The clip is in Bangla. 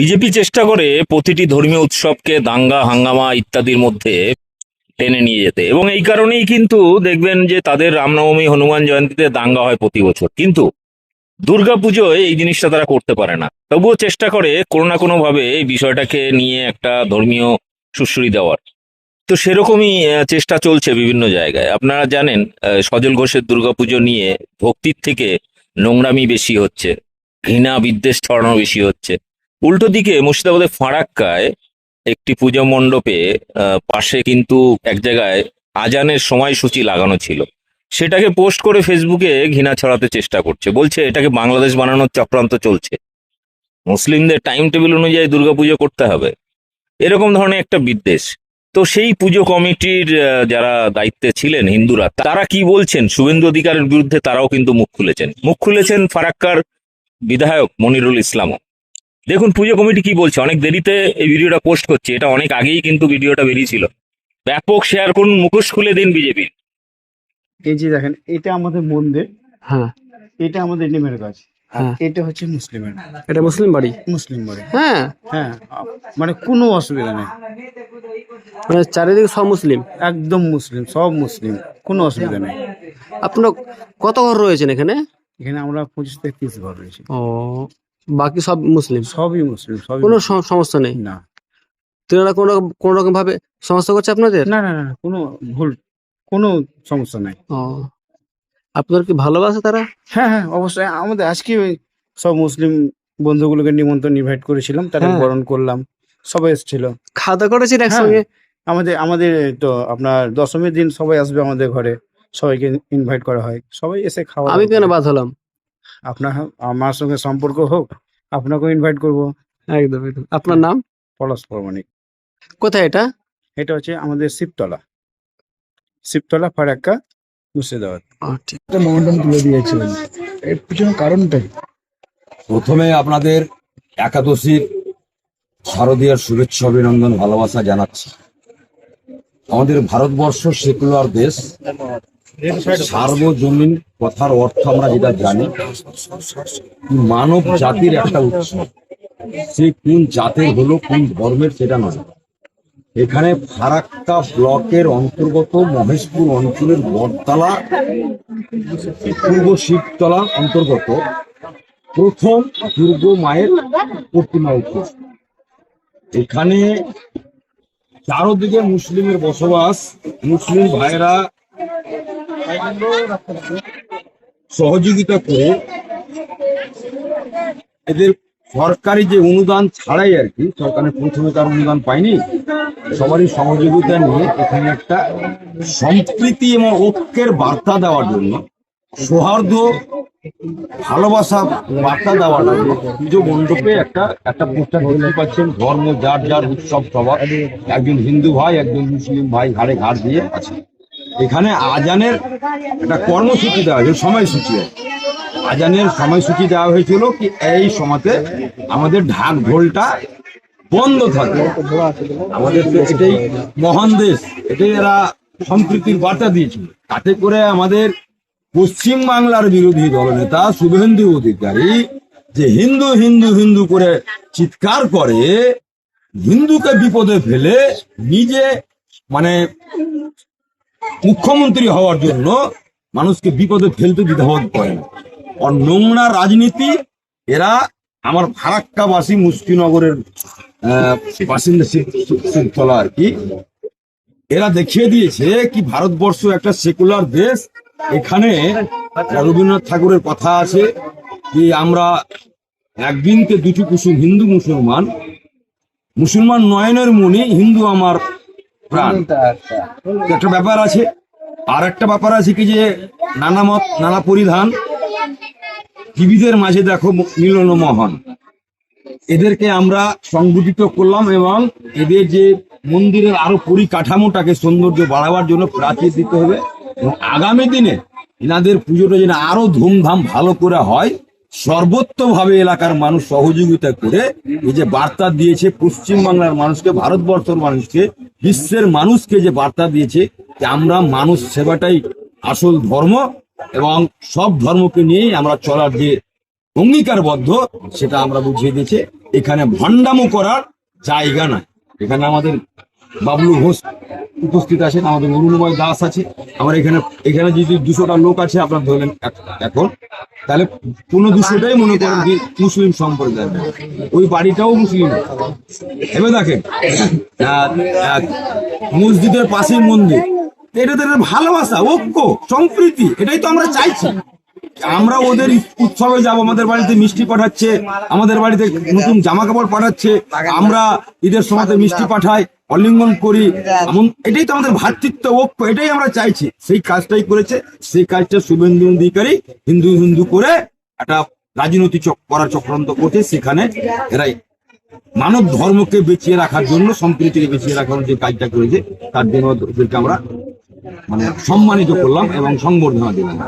বিজেপি চেষ্টা করে প্রতিটি ধর্মীয় উৎসবকে দাঙ্গা, হাঙ্গামা ইত্যাদির মধ্যে টেনে নিয়ে যেতে। এবং এই কারণেই কিন্তু দেখবেন যে তাদের রামনবমী, হনুমান জয়ন্তীতে দাঙ্গা হয় প্রতি বছর। কিন্তু দুর্গাপুজোয় এই জিনিসটা তারা করতে পারে না। তবুও চেষ্টা করে কোনো না কোনো ভাবে এই বিষয়টাকে নিয়ে একটা ধর্মীয় সুশ্রী দেওয়ার। তো সেরকমই চেষ্টা চলছে বিভিন্ন জায়গায়। আপনারা জানেন সজল ঘোষের দুর্গাপুজো নিয়ে ভক্তির থেকে নোংরামি বেশি হচ্ছে, ঘৃণা বিদ্বেষ ছড়ানো বেশি হচ্ছে। উল্টো দিকে মুর্শিদাবাদের ফারাক্কায় একটি পুজো মণ্ডপে পাশে কিন্তু এক জায়গায় আজানের সময়সূচি লাগানো ছিল। সেটাকে পোস্ট করে ফেসবুকে ঘৃণা ছড়াতে চেষ্টা করছে। বলছে, এটাকে বাংলাদেশ বানানোর চক্রান্ত চলছে। মুসলিমদের টাইম টেবিল অনুযায়ী দুর্গাপুজো করতে হবে। এরকম ধরনের একটা বিদ্বেষ। তো সেই পুজো কমিটির যারা দায়িত্বে ছিলেন হিন্দুরা, তারা কি বলছেন? শুভেন্দু অধিকারের বিরুদ্ধে তারাও কিন্তু মুখ খুলেছেন। মুখ খুলেছেন ফারাক্কার বিধায়ক মনিরুল ইসলামও। দেখুন পুজো কমিটি কি বলছে? অনেক দেরিতে এই ভিডিওটা পোস্ট করছে। এটা অনেক আগেই কিন্তু ভিডিওটা বেরিয়েছিল। ব্যাপক শেয়ার করুন মুখোশ খুলে দিন বিজেপি এই যে দেখেন এটা আমাদের মন্দির। হ্যাঁ। এটা আমাদের নিমের গাছ। হ্যাঁ। এটা হচ্ছে মুসলিমের। এটা মুসলিম বাড়ি? মুসলিম বাড়ি। হ্যাঁ। হ্যাঁ মানে কোনো অসুবিধা নেই। মানে চারিদিকে সব মুসলিম? একদম মুসলিম সব মুসলিম কোনো অসুবিধা নেই। আপনার কত ঘর রয়েছেন এখানে? এখানে আমরা পঁচিশ থেকে তিরিশ ঘর রয়েছি। ও বাকি সব মুসলিম? সবই মুসলিম সবই কোনো। সমস্যা নেই? না। তেনারা কোনো রকম কোনো রকম ভাবে সমস্যা করছে আপনাদের? না না না না, কোনো ভুল কোনো সমস্যা নাই। ও। আপনার কি ভালোবাসে তারা? হ্যাঁ হ্যাঁ অবশ্যই। আমাদের আজকে ওই সব মুসলিম বন্ধুগুলোকে নিমন্ত্রণ ইনভাইট করেছিলাম তাদের হ্যাঁ। বরণ করলাম সবাই এসেছিল। খাওয়া দাওয়া করেছেন একসঙ্গে? আমাদের আমাদের তো আপনার দশমীর দিন সবাই আসবে আমাদের ঘরে সবাইকে ইনভাইট করা হয়। সবাই এসে খাওয়া আমি দাওয়া কেন করে। বাদ হলাম? আপনার আমার সঙ্গে সম্পর্ক হোক আপনাকেও ইনভাইট করব। একদম একদম। আপনার নাম? পলাশ প্রমাণিক। কোথায় এটা? এটা হচ্ছে আমাদের শিবতলা। শিবতলা ফারাক্কা মুর্শিদাবাদ। ঠিক। মন্ডল তুলে দিয়েছিলেন। এর পিছনে কারণটাই প্রথমে আপনাদের একাদশীর শারদীয়ার শুভেচ্ছা অভিনন্দন ভালোবাসা জানাচ্ছি। আমাদের ভারতবর্ষ সেকুলার দেশ। সার্বজনীন কথার অর্থ আমরা যেটা জানি মানব জাতির একটা উৎসব সে কোন জাতের হলো, কোন ধর্মের সেটা নয়। এখানে ফারাক্কা ব্লকের অন্তর্গত মহেশপুর অঞ্চলের বটতলা, পূর্ব শিবতলা অন্তর্গত প্রথম দুর্গ মায়ের প্রতিমা উঠে এখানে চারোদিকে মুসলিমের বসবাস, মুসলিম ভাইরা সহযোগিতা করে এদের সরকারি যে অনুদান ছাড়াই আর কি, সরকারের প্রথমে তার অনুদান পায়নি, সবারই সহযোগিতা নিয়ে এখানে একটা সম্প্রীতি এবং ঐক্যের বার্তা দেওয়ার জন্য, সৌহার্দ্য, ভালোবাসা বার্তা দেওয়ার জন্য পুজো মণ্ডপে একটা একটা পোস্টার দেখতে পাচ্ছেন, ধর্ম, যার যার উৎসব, সবার। একজন হিন্দু ভাই, একজন মুসলিম ভাই, ঘাড়ে ঘাড় দিয়ে আছে। এখানে আজানের একটা কর্মসূচি দেওয়া হয়েছে সময়সূচি। আজানের সময়সূচি দেওয়া হয়েছিল কি এই সময়তে আমাদের ঢাক ঢোলটা বন্ধ থাকে আমাদের এটাই মহান দেশ, এটাই এরা সম্প্রীতির বার্তা দিয়েছিল। তাতে করে আমাদের পশ্চিম বাংলার বিরোধী দলনেতা শুভেন্দু অধিকারী যে হিন্দু হিন্দু হিন্দু করে চিৎকার করে, হিন্দুকে বিপদে ফেলে নিজে মানে মুখ্যমন্ত্রী হওয়ার জন্য মানুষকে বিপদে ফেলতে দ্বিধাবোধ করে না আর নোংরা রাজনীতি, এরা আমার ফারাক্কাবাসী মুস্তিনগরের বাসিন্দা আর কি, এরা দেখিয়ে দিয়েছে কি ভারতবর্ষ একটা সেকুলার দেশ। এখানে রবীন্দ্রনাথ ঠাকুরের কথা আছে যে আমরা একদিনকে দুটি কুসুম হিন্দু মুসলমান। মুসলমান নয়নের মনি হিন্দু আমার প্রাণ। একটা ব্যাপার আছে আর একটা ব্যাপার আছে কি যে নানা মত নানা পরিধান জীবিদের মাঝে দেখো মিলন মহান। এদেরকে আমরা সংগঠিত করলাম এবং এদের যে মন্দিরের আরও পরিকাঠামোটাকে সৌন্দর্য বাড়াবার জন্য প্রাচীর দিতে হবে। এবং আগামী দিনে এনাদের পুজোটা যেন আরও ধুমধাম ভালো করে হয় সর্বত্রভাবে এলাকার মানুষ সহযোগিতা করে এই যে বার্তা দিয়েছে পশ্চিম বাংলার মানুষকে, ভারতবর্ষের মানুষকে, বিশ্বের মানুষকে যে বার্তা দিয়েছে যে আমরা মানুষ সেবাটাই আসল ধর্ম এবং সব ধর্মকে নিয়েই আমরা চলার যে অঙ্গীকারবদ্ধ সেটা আমরা বুঝিয়ে দিয়েছি। এখানে ভণ্ডামো করার জায়গা নাই। এখানে আমাদের বাবলু ঘোষ উপস্থিত আছেন, আমাদের অরুণময় দাস আছে। আমার এখানে এখানে যদি দুশোটা লোক আছে, আপনার ধরলেন এক- এখন তাহলে কোনো দুশোটাই মনে করেন যে মুসলিম সম্প্রদায়। ওই বাড়িটাও মুসলিম। এবার দেখেন মসজিদের পাশেই মন্দির। এটা তো ভালোবাসা, ঐক্য, সম্প্রীতি, এটাই তো আমরা চাইছি। আমরা ওদের উৎসবে যাব, আমাদের বাড়িতে মিষ্টি পাঠাচ্ছে, আমাদের বাড়িতে নতুন জামা কাপড় পাঠাচ্ছে, আমরা ঈদের সময়তে মিষ্টি পাঠাই অলিঙ্গন করি এমন এটাই তো আমাদের ভ্রাতৃত্ব ঐক্য এটাই আমরা চাইছি। সেই কাজটাই করেছে, সেই কাজটা শুভেন্দু অধিকারী হিন্দু হিন্দু করে একটা রাজনৈতিক চক- করার চক্রান্ত করছে, সেখানে এরাই মানব ধর্মকে বেঁচিয়ে রাখার জন্য, সম্প্রীতিকে বেঁচিয়ে রাখার যে কাজটা করেছে, তার জন্য আমরা মানে সম্মানিত করলাম এবং সংবর্ধনা দিলাম।